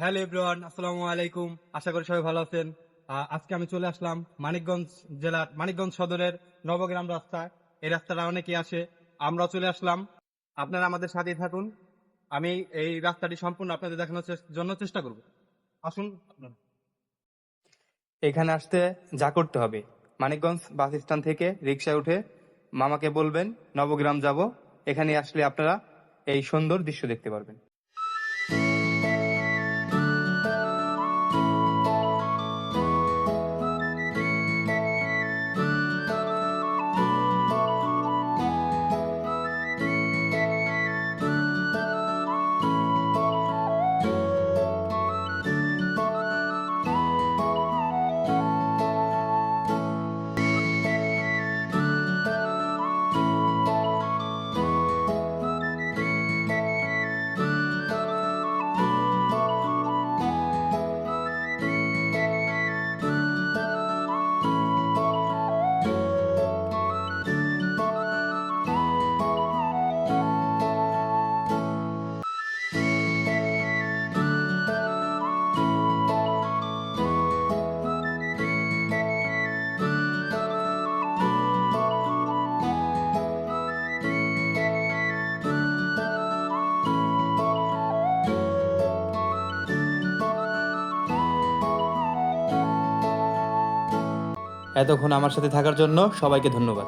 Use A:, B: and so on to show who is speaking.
A: Hello everyone, আসসালামু আলাইকুম। আশা করি সবাই ভালো আছেন। আজকে আমি চলে আসলাম মানিকগঞ্জ জেলার, মানিকগঞ্জ সদরের নবগ্রাম রাস্তায় এই রাস্তাটা অনেকেই আসে। আমরা চলে আসলাম। আপনারা আমাদের সাথেই থাকুন। আমি এই রাস্তাটি সম্পূর্ণ আপনাদের দেখানোর জন্য চেষ্টা করব। আসুন এখানে আসতে যা করতে হবে। মানিকগঞ্জ বাস স্ট্যান্ড থেকে রিক্সায় উঠে মামাকে বলবেন, নবগ্রাম যাব। এখানে আসলে আপনারা এই সুন্দর দৃশ্য দেখতে পারবেন।
B: এতক্ষণ আমার সাথে থাকার জন্য সবাইকে ধন্যবাদ।